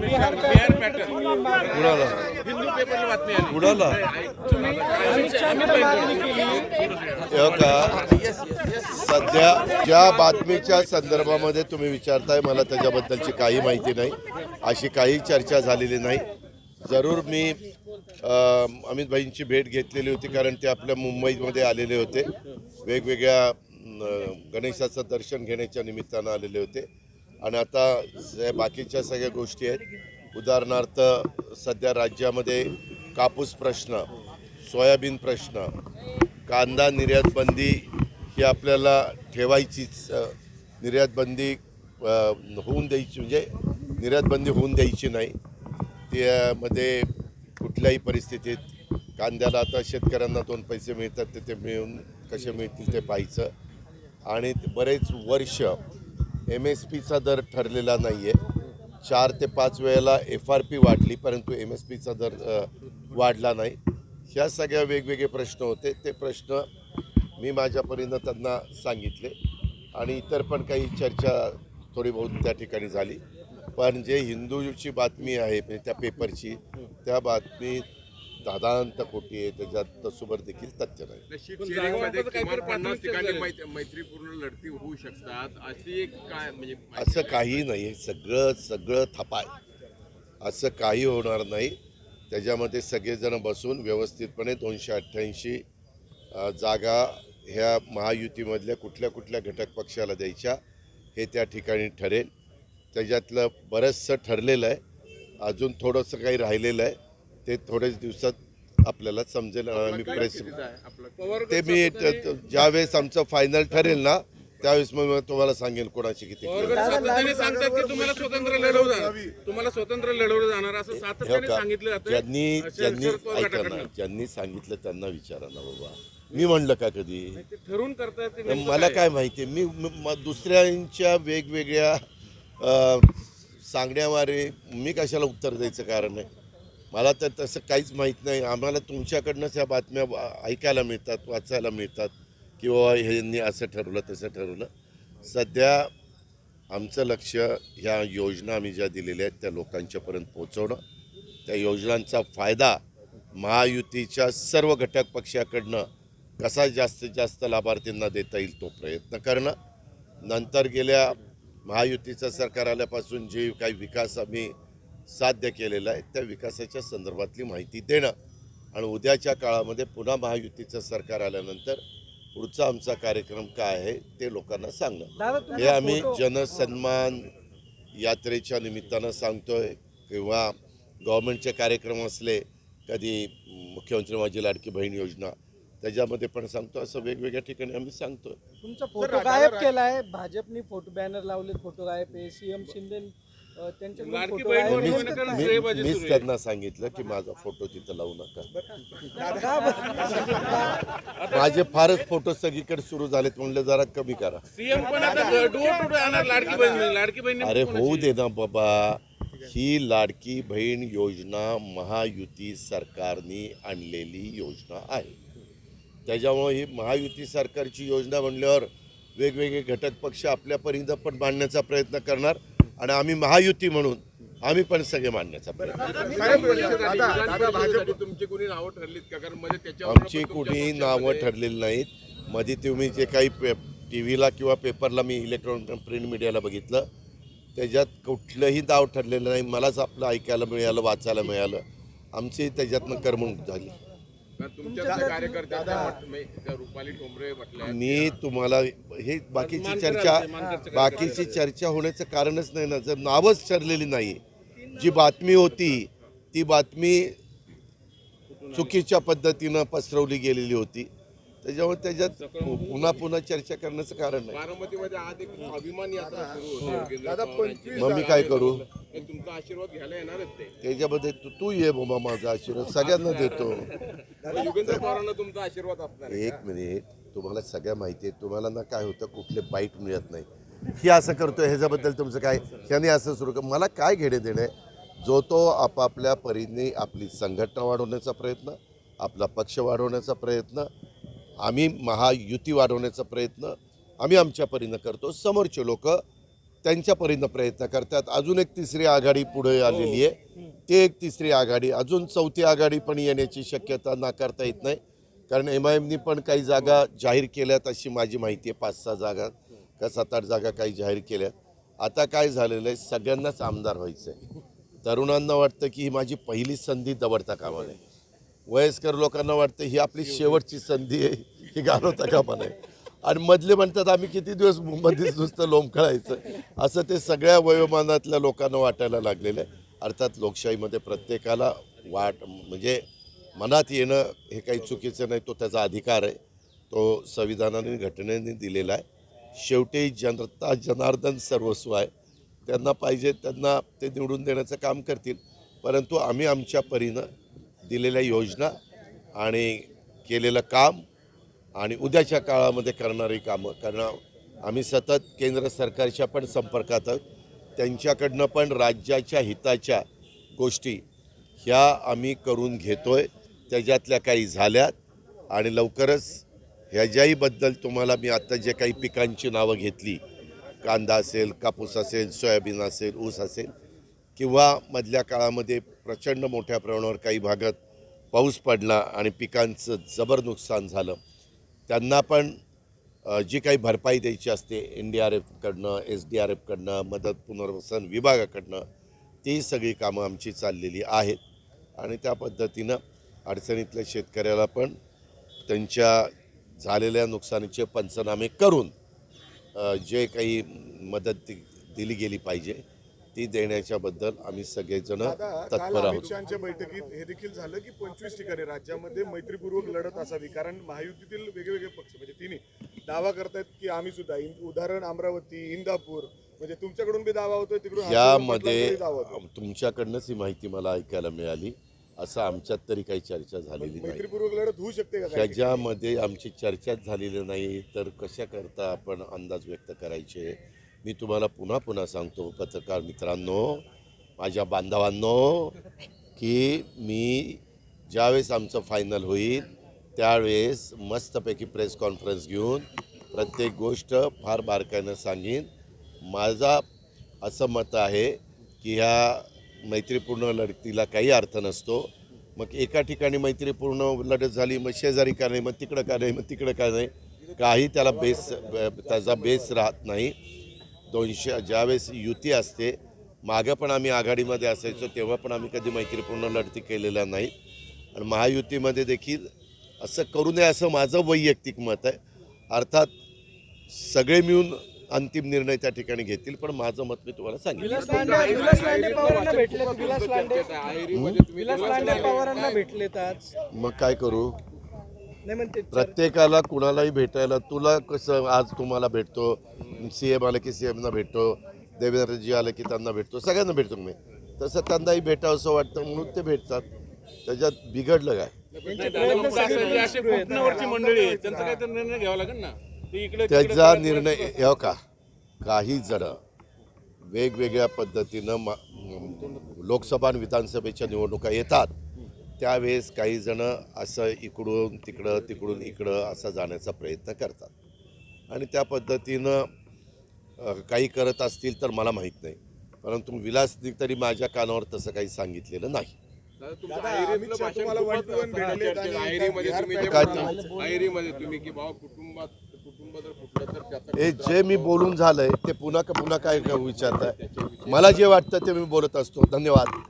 बिहार का सध्या ज्या बातमीच्या संदर्भामध्ये तुम्ही विचारताय मला त्याच्याबद्दलची काही माहिती नाही. अशी काही चर्चा झालेली नाही. जरूर मी अमित भाईंची भेट घेतलेली होती कारण ते आपल्या मुंबईमध्ये आलेले होते. वेगवेगळ्या गणेशाचं दर्शन घेण्याच्या निमित्तानं आलेले होते. आणि आता जे बाकीच्या सगळ्या गोष्टी आहेत उदाहरणार्थ सध्या राज्यामध्ये कापूस प्रश्न सोयाबीन प्रश्न कांदा निर्यात बंदी ही आपल्याला ठेवायचीच निर्यात बंदी होऊन द्यायची म्हणजे निर्यात बंदी होऊन द्यायची नाही. त्यामध्ये कुठल्याही परिस्थितीत कांद्याला आता शेतकऱ्यांना दोन पैसे मिळतात ते ते मिळून कसे मिळतील ते पाहायचं. आणि बरेच वर्ष एम एस पीचा दर ठरलेला नाही आहे चार ते पाच वेळेला एफ आर पी वाढली परंतु एम एस पीचा दर वाढला नाही. ह्या सगळ्या वेगवेगळे प्रश्न होते. ते प्रश्न मी माझ्यापरीनं त्यांना सांगितले आणि इतर पण काही चर्चा थोडी बहुत त्या ठिकाणी झाली. पण जे हिंदूची बातमी आहे म्हणजे त्या पेपरची त्या बातमीत दादांत खोटी आहे त्याच्यात तसुबर देखील तथ्य नाही. किमान पन्नास ठिकाणी मैत्रीपूर्ण लढती होऊ शकतात. अशी एक काय म्हणजे असं काही नाही. सगळं सगळं थपाय. असं काही होणार नाही. त्याच्यामध्ये सगळेजण बसून व्यवस्थितपणे दोनशे अठ्ठ्याऐंशी अ, जागा ह्या महायुतीमधल्या कुठल्या कुठल्या घटक पक्षाला द्यायच्या हे त्या ठिकाणी ठरेल. त्याच्यातलं बरंचसं ठरलेलं आहे. अजून थोडंसं काही राहिलेलं आहे. ते थोड्याच दिवसात आपल्याला समजेल आम्ही प्रेस ते मी ज्यावेळेस आमचं फायनल ठरेल ना त्यावेळेस मग मी तुम्हाला सांगेल कोणाची किती पवार गट सातत्याने सांगतात? की तुम्हाला स्वतंत्र लढवलं जाणार तुम्हाला स्वतंत्र लढवलं जाणार असं सातत्याने का? सांगितलं जातं ज्यांनी शरद ज्यांनी पवार ऐका ना गटाकडनं. ज्यांनी सांगितलं त्यांना विचारा ना बाबा. मी म्हणलं का कधी? ठरवून करतात ते नेमकं मला काय? माहिती? मी म- म- दुसऱ्यांच्या वेगवेगळ्या सांगण्यावारे मी कशाला उत्तर द्यायचं कारण आहे? मला तर तसं काहीच माहीत नाही. आम्हाला तुमच्याकडनंच ह्या बातम्या ऐकायला मिळतात वाचायला मिळतात की बाबा ह्यांनी असं ठरवलं तसं ठरवलं. सध्या आमचं लक्ष ह्या योजना आम्ही ज्या दिलेल्या आहेत त्या लोकांच्यापर्यंत पोहोचवणं. त्या योजनांचा फायदा महायुतीच्या सर्व घटक पक्षाकडनं कसा जास्तीत जास्त लाभार्थींना देता येईल तो प्रयत्न करणं. नंतर गेल्या महायुतीचं सरकार आल्यापासून जे काही विकास आम्ही साध्य केलेला आहे त्या विकासाच्या संदर्भातली माहिती देणं. आणि उद्याच्या काळामध्ये पुन्हा महायुतीचं सरकार आल्यानंतर पुढचा आमचा कार्यक्रम काय आहे ते लोकांना सांगणं. हे आम्ही जनसन्मान यात्रेच्या निमित्तानं सांगतोय. किंवा गव्हर्नमेंटचे कार्यक्रम असले कधी मुख्यमंत्री माझी लाडकी बहीण योजना त्याच्यामध्ये पण सांगतो. असं वेगवेगळ्या ठिकाणी आम्ही सांगतोय. तुमचा फोटो गायब केलाय. भाजपनी फोटो बॅनर लावले फोटो गायब आहे. सीएम शिंदे लाडकी बहीण म्हणून मीच आहे. त्यांना सांगितलं की माझा फोटो तिथं लावू नका? माझे फारच फोटो सगळीकडे सुरू झालेत म्हणलं जरा कमी करा. सीएम पण आता डोर टू डोर आणणार लाडकी बहीण लाडकी बहीण अरे होऊ दे ना बाबा. ही लाडकी बहीण योजना महायुती सरकारने आणलेली योजना आहे. त्याच्यामुळे ही महायुती सरकारची योजना म्हणल्यावर वेगवेगळे घटक पक्ष आपल्या परीनं पण मांडण्याचा प्रयत्न करणार. आणि आम्ही महायुती म्हणून आम्ही पण सगळे मांडण्याचा प्रयत्न भाजप तुमची कोणी नावं ठरलीत का? कारण मध्ये त्याच्यावर आमची कुणी नावं ठरलेली नाहीत. मध्ये तुम्ही जे काही पे टी व्हीला किंवा पेपरला मी इलेक्ट्रॉनिक प्रिंट मीडियाला बघितलं त्याच्यात कुठलंही नाव ठरलेलं नाही. मलाच आपलं ऐकायला मिळालं वाचायला मिळालं. आमची त्याच्यातनं करमणूक झाली. मी तुम्हाला हे बाकीची चर्चा बाकीची चर्चा होण्याचं कारणच नाही ना. जर नावच ठरलेली नाही. जी बातमी होती ती बातमी चुकीच्या पद्धतीनं पसरवली गेलेली होती. त्याच्यामुळे त्याच्यात पुन्हा पुन्हा चर्चा करण्याचं कारण नाही. मग मी काय करू? तुमचा आशीर्वाद घ्यायला येणारच ते. त्याच्यामध्ये तू तू ये बाबा माझा आशीर्वाद सगळ्यांना देतो. योगेंद्र पवारांना तुमचा आशीर्वाद असणार आहे. एक मिनिट तुम्हाला सगळ्या माहिती आहे तुम्हाला ना काय होतं कुठले बाईट मिळत नाही. ही असं करतोय ह्याच्याबद्दल तुमचं काय ह्याने असं सुरू कर मला काय घेणे देणे? जो तो आपापल्या परीने आपली संघटना वाढवण्याचा प्रयत्न आपला पक्ष वाढवण्याचा प्रयत्न आम्ही महायुती वाढवण्याचा प्रयत्न आम्ही आमच्या परीनं करतो. समोरचे लोक त्यांच्या परीनं प्रयत्न करतात. अजून एक तिसरी आघाडी पुढे आलेली आहे. ते एक तिसरी आघाडी. अजून चौथी आघाडी पण येण्याची शक्यता नाकारता येत नाही. कारण एम आय एमनी पण काही जागा जाहीर केल्यात अशी माझी माहिती आहे. पाच सहा जागा का सात आठ जागा काही जाहीर केल्यात. आता काय झालेलं आहे? सगळ्यांनाच आमदार व्हायचं आहे तरुणांना वाटतं की ही माझी पहिली संधी दवडता कामा नये वयस्कर लोकांना वाटतं ही आपली शेवटची संधी आहे. ही घालवता कामा नये आणि मधले म्हणतात आम्ही किती दिवस मुंबईत नुसतं लोंबकळायचं असं ते सगळ्या वयोमानातल्या लोकांना वाटायला लागलेलं आहे. अर्थात लोकशाहीमध्ये प्रत्येकाला वाट म्हणजे मनात येणं हे काही चुकीचं नाही तो त्याचा अधिकार आहे. तो संविधानाने घटनेने दिलेला आहे. शेवटी जनता जनार्दन सर्वस्व आहे. त्यांना पाहिजे त्यांना ते निवडून देण्याचं काम करतील. परंतु आम्ही आमच्या परीनं दिलेल्या योजना आणि केलेलं काम आणि उद्याच्या काळामध्ये करणारी कामं कारण आम्ही सतत केंद्र सरकारच्या पण संपर्कात आहोत. त्यांच्याकडनं पण राज्याच्या हिताच्या गोष्टी ह्या आम्ही करून घेतो आहे त्याच्यातल्या काही झाल्यात आणि लवकरच ह्याच्याहीबद्दल तुम्हाला मी आत्ता जे काही पिकांची नावं घेतली कांदा असेल कापूस असेल सोयाबीन असेल ऊस असेल किंवा मधल्या काळामध्ये प्रचंड मोठ्या प्रमाणावर काही भागात पाऊस पडला आणि पिकांचं जबर नुकसान झालं त्यांना पण जी काही भरपाई द्यायची असते एन डी आर एफकडनं एस डी आर एफकडनं मदत पुनर्वसन विभागाकडनं ती सगळी कामं आमची चाललेली आहेत. आणि त्या पद्धतीनं अडचणीतल्या शेतकऱ्याला पण त्यांच्या झालेल्या नुकसानीचे पंचनामे करून जे काही मदत दि- दिली गेली पाहिजे. ती देण्याच्याबद्दल आम्ही सगळेजण तत्पर आहोत बैठकीत हे देखील झालं की पंचवीस ठिकाणी राज्यामध्ये मैत्रीपूर्वक लढत असावी कारण महायुतीतील वेगवेगळे पक्ष म्हणजे तिन्ही दावा करतायत की आम्ही सुद्धा उदाहरण अमरावती इंदापूर म्हणजे तुमच्याकडून बी दावा होतोय तिकडून यामध्ये. तुमच्याकडनंच ही माहिती मला ऐकायला मिळाली असं आमच्यात तरी काही चर्चा झालेली नाही मैत्रीपूर्वक लढत होऊ शकते का काही? ह्याच्यामध्ये आमची चर्चाच झालेली नाही तर कशा करता आपण अंदाज व्यक्त करायचे मी तुम्हाला पुन्हा पुन्हा सांगतो पत्रकार मित्रांनो माझ्या बांधवांनो की मी ज्यावेळेस आमचं फायनल होईल त्यावेळेस मस्तपैकी प्रेस कॉन्फरन्स घेऊन प्रत्येक गोष्ट फार बारकाईनं सांगेन. माझा असं मत आहे की ह्या मैत्रीपूर्ण लढतीला काही अर्थ नसतो. मग एका ठिकाणी मैत्रीपूर्ण लढत झाली मग शेजारी का नाही मग तिकडं का नाही मग तिकडं का नाही काही त्याला बेस त्याचा बेस राहत नाही. दोनशे ज्यावेळेस युती असते मागं पण आम्ही आघाडीमध्ये असायचो तेव्हा पण आम्ही कधी मैत्रीपूर्ण लढती केलेल्या नाहीत. आणि महायुतीमध्ये देखील असं करू नये असं माझं वैयक्तिक मत आहे. अर्थात सगळे मिळून अंतिम निर्णय त्या ठिकाणी घेतील पण माझं मत मी तुम्हाला सांगितलं विलास लांडे विलास लांडे पवारांना भेटलेत विलास लांडे विलास लांडे पवारांना भेटलेत आज. मग काय करू? नाही म्हणते प्रत्येकाला कुणालाही भेटायला तुला कसं आज तुम्हाला भेटतो? सी एम आलं की सी एमना भेटतो. देवेंद्रजी आलं की त्यांना भेटतो. सगळ्यांना भेटतो मी तसं त्यांनाही भेटावं असं वाटतं म्हणून ते भेटतात. त्याच्यात बिघडलं काय? त्यांचे मंडळी काहीतरी निर्णय घ्यावा लागेल ना? ते इकडे त्याचा निर्णय हो का? काही जण वेगवेगळ्या पद्धतीनं मा- लोकसभा आणि विधानसभेच्या निवडणुका येतात. त्यावेळेस काही जण असं इकडून तिकडं तिकडून इकडं असं जाण्याचा प्रयत्न करतात. आणि त्या पद्धतीनं काही करत असतील तर मला माहीत नाही. परंतु विलासनी तरी माझ्या कानावर तसं काही सांगितलेलं नाही. हे जे मी बोलून झालंय ते पुन्हा का पुन्हा काय विचारताय? मला जे वाटतं ते मी बोलत असतो. धन्यवाद.